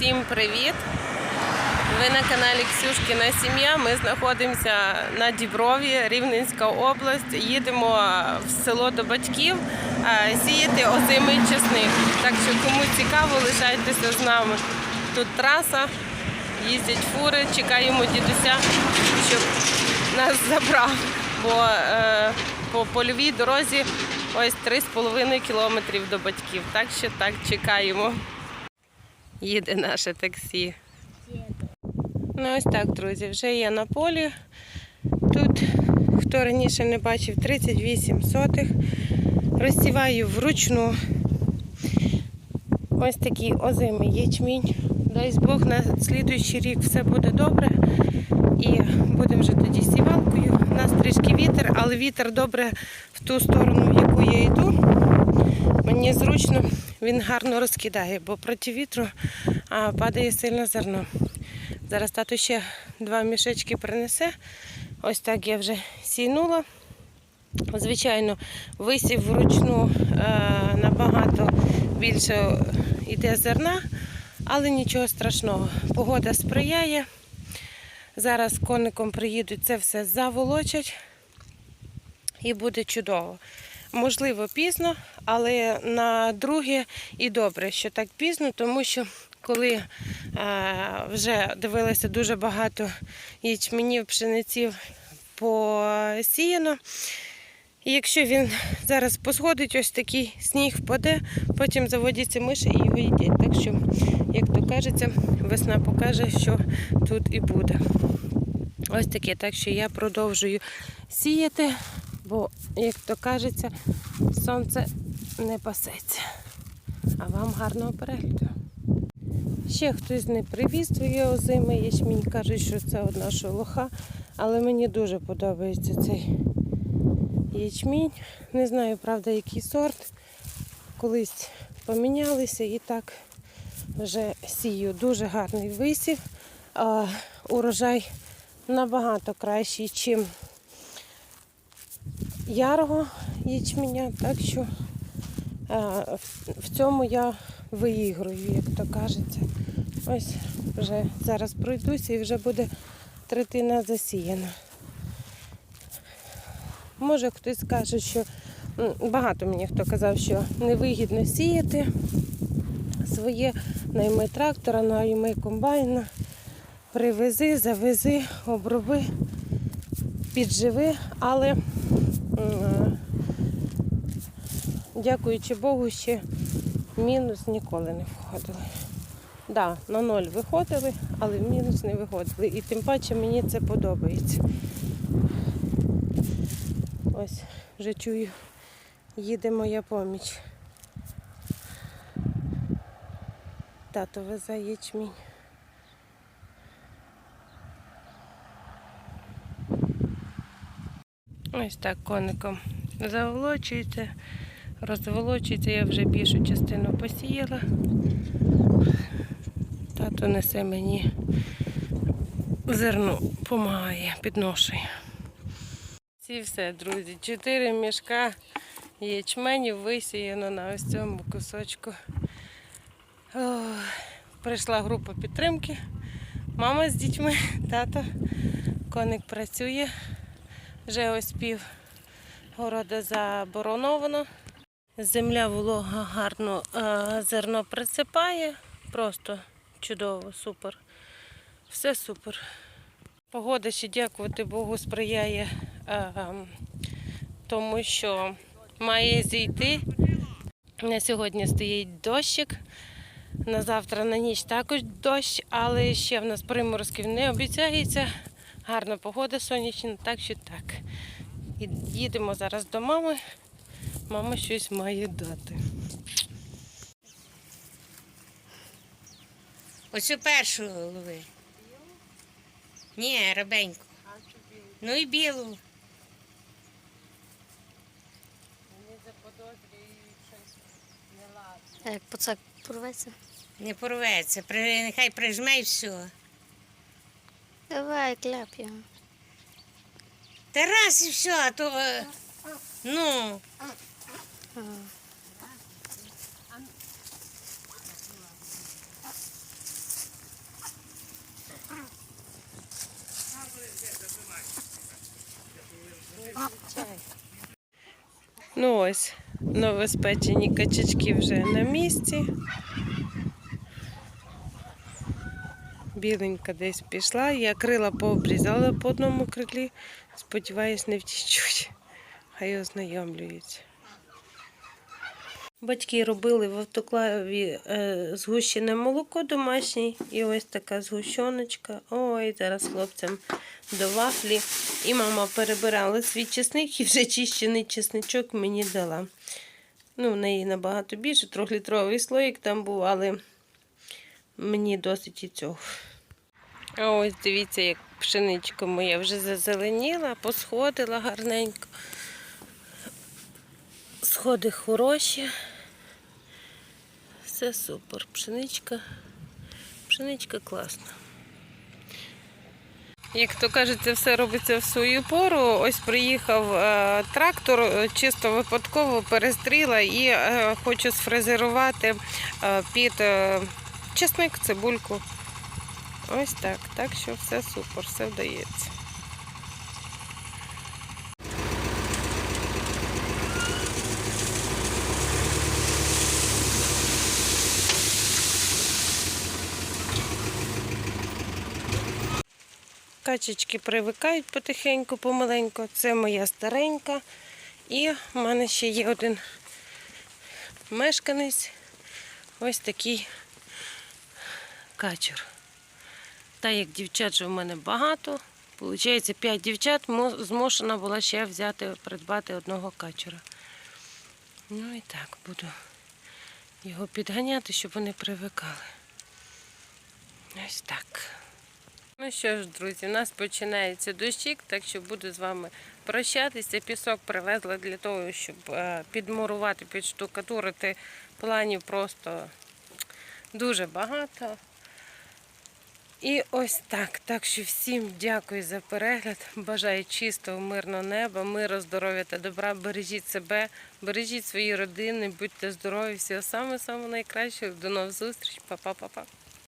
Всім привіт! Ви на каналі Ксюшкіна Сім'я. Ми знаходимося на Діброві, Рівненська область. Їдемо в село до батьків е, сіяти озимий чесник. Так що кому цікаво, лишайтеся з нами. Тут траса, їздять фури, чекаємо дідуся, щоб нас забрав. Бо е, по польовій дорозі ось 3,5 кілометрів до батьків. Так що так чекаємо. Їде наше таксі. Ну ось так, друзі, вже я на полі. Тут, хто раніше не бачив, 38 сотих. Розсіваю вручну. Ось такий озимий ячмінь. Дай Бог на слідуючий рік все буде добре. І будемо вже тоді сівалкою. У нас трішки вітер, але вітер добре в ту сторону, в яку я йду. Мені зручно, він гарно розкидає, бо проти вітру падає сильно зерно. Зараз тато ще два мішечки принесе. Ось так я вже сійнула. Звичайно, висів вручну е, набагато більше йде зерна, але нічого страшного. Погода сприяє. Зараз коником приїдуть, це все заволочать і буде чудово. Можливо, пізно, але на друге і добре, що так пізно, тому що коли е, вже дивилася дуже багато ячменів, пшениців посіяно. І якщо він зараз посходить, ось такий сніг впаде, потім заводяться миші і його їдять. Так що, як то кажеться, весна покаже, що тут і буде. Ось таке. Так що я продовжую сіяти, бо, як то кажеться, сонце не пасеться. А вам гарного перегляду. Ще хтось не привіз твоє озиме ячмінь, кажуть, що це одна шолоха, але мені дуже подобається цей ячмінь. Не знаю, правда, який сорт. Колись помінялися і так вже сію. Дуже гарний висів. А урожай набагато кращий, ніж ярого ячменя. Так що а, в- цьому я виіграю, як то кажеться. Ось вже зараз пройдуся і вже буде третина засіяна. Може хтось скаже, що багато мені хто казав, що невигідно сіяти своє, найми трактора, найми комбайна, привези, завези, оброби, підживи, але дякуючи Богу, ще мінус ніколи не входили. Так, да, на ноль виходили, але в мінус не виходили. І тим паче мені це подобається. Ось вже чую, їде моя поміч. Тато везе. Ось так коником заволочується, розволочується, я вже більшу частину посіяла. Тато несе мені зерно, допомагає, підношує. Ці все, друзі. Чотири мішка ячменів висіяно на ось цьому кусочку. Ох, прийшла група підтримки. Мама з дітьми, тато, коник працює. Вже ось пів города забороновано. Земля волога гарно е, зерно присипає. Просто чудово, супер. Все супер. Погода ще дякувати Богу сприяє е, тому, що має зійти. На сьогодні стоїть дощик. На завтра на ніч також дощ, але ще в нас приморозків не обіцяється. Гарна погода сонячна, так що так. І Їдемо зараз до мами. Мама щось має дати. Оцю першу лови. Ні, рабеньку. Ну і білу. Мені заподозрюють щось неладне. А як пацак порветься? Не порветься. При, нехай прижме і все. Давай, кляп його. Раз і все, а то е, ну. Ну ось, новоспечені качечки вже на місці. Біленька десь пішла. Я крила пообрізала по одному крилі. Сподіваюсь, не втічуть. Хай ознайомлюються. Батьки робили в автоклаві е, згущене молоко домашнє і ось така згущеночка. Ой, зараз хлопцям до вафлі. І мама перебирала свій чесник і вже чищений чесничок мені дала. Ну, в неї набагато більше, трьохлітровий слоїк там був, але мені досить і цього. А ось дивіться, як пшеничка моя вже зазеленіла, посходила гарненько. Сходи хороші. Все супер. Пшеничка. Пшеничка класна. Як то кажуть, це все робиться в свою пору. Ось приїхав е, трактор, е, чисто випадково перестріла і е, хочу сфрезерувати е, під е, чесник, цибульку. Ось так. Так що все супер, все вдається. Качечки привикають потихеньку, помаленьку. Це моя старенька. І в мене ще є один мешканець. Ось такий качур. Та як дівчат же в мене багато. Получається, 5 дівчат змушена була ще взяти, придбати одного качура. Ну і так, буду його підганяти, щоб вони привикали. Ось так. Ну що ж, друзі, у нас починається дощик, так що буду з вами прощатися. Пісок привезла для того, щоб е, підмурувати, підштукатурити. Планів просто дуже багато. І ось так. Так що всім дякую за перегляд. Бажаю чистого, мирного неба, миру, здоров'я та добра. Бережіть себе, бережіть свої родини, будьте здорові, всього саме-саме найкращого. До нових зустріч. Па-па-па-па.